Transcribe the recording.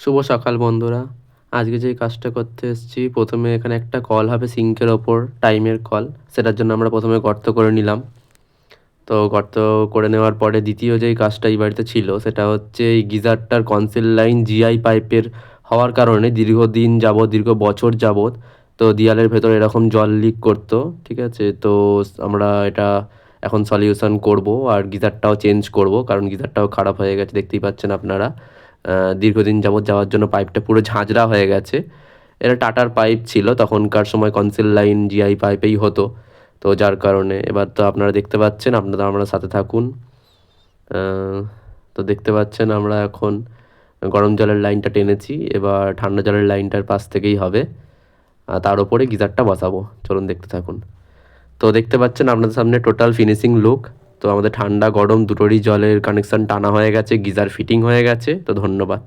শুভ সকাল বন্ধুরা। আজকে যেই কাজটা করতে এসেছি, প্রথমে এখানে একটা কল হবে সিঙ্কের ওপর, টাইমের কল সেটার জন্য আমরা প্রথমে গর্ত করে নিলাম। তো গর্ত করে নেওয়ার পরে দ্বিতীয় যেই কাজটা এই বাড়িতে ছিল, সেটা হচ্ছে এই গিজারটার কনসেল লাইন জিআই পাইপের হওয়ার কারণে দীর্ঘদিন যাবৎ, দীর্ঘ বছর যাবৎ, তো দেয়ালের ভেতর এরকম জল লিক করতো, ঠিক আছে? তো আমরা এটা এখন সলিউশন করব আর গিজারটাও চেঞ্জ করব, কারণ গিজারটাও খারাপ হয়ে গেছে, দেখতেই পাচ্ছেন আপনারা। দীর্ঘদিন যাবৎ যাওয়ার জন্য পাইপটা পুরো ঝাঁঝরা হয়ে গেছে। এটা টাটার পাইপ ছিল, তখনকার সময় কনসিল লাইন জিআই পাইপেই হতো। তো যার কারণে এবার তো আপনারা দেখতে পাচ্ছেন, আপনারা আমরা সাথে থাকুন। তো দেখতে পাচ্ছেন আমরা এখন গরম জলের লাইনটা টেনেছি, এবার ঠান্ডা জলের লাইনটার পাশ থেকেই হবে। তার উপরে গিজারটা বসাবো, চলুন দেখতে থাকুন। তো দেখতে পাচ্ছেন আপনাদের সামনে টোটাল ফিনিশিং লুক তো আমাদের ঠান্ডা গরম দুটোরই জলের কানেকশন টানা হয়ে গেছে, গিজার ফিটিং হয়ে গেছে, তো ধন্যবাদ।